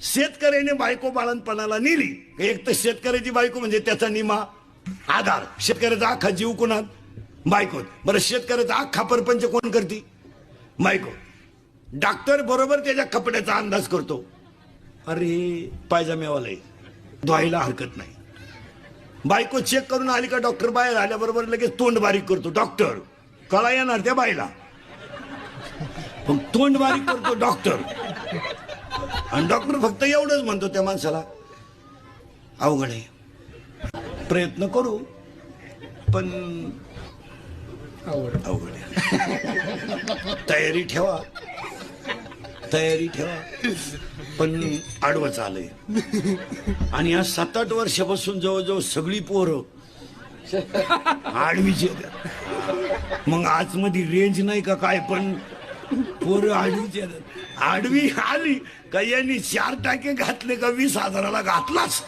शेतकऱ्याने बायको बाळणपणाला नेली. एक तर शेतकऱ्याची बायको म्हणजे त्याचा निमा आधार. शेतकऱ्याचा अख्खा जीव कोणात बायको. बरं शेतकऱ्याचा अख्खा परपंच कोण करते? बायको. डॉक्टर बरोबर त्याच्या कपड्याचा अंदाज करतो. अरे पायजाम्यावाला धुवायला हरकत नाही. बायको चेक करून आली का डॉक्टर? बाहेर आल्याबरोबर लगेच तोंड बारीक करतो. डॉक्टर कळा येणार त्या बाईला? पण तोंड बारीक करतो डॉक्टर. आणि डॉक्टर फक्त एवढंच म्हणतो त्या माणसाला अवघड आहे. प्रयत्न करू पण अवघड. आहे. तयारी ठेवा. तयारी ठेवा. पण आडवं आलंय आणि या सात आठ वर्षापासून जवळजवळ सगळी पोरं आडवीची मग आतमध्ये रेंज नाही का काय पण पोरं आडवीची आडवी आली. का यांनी चार टाके घातले का? वीस हजाराला घातलाच.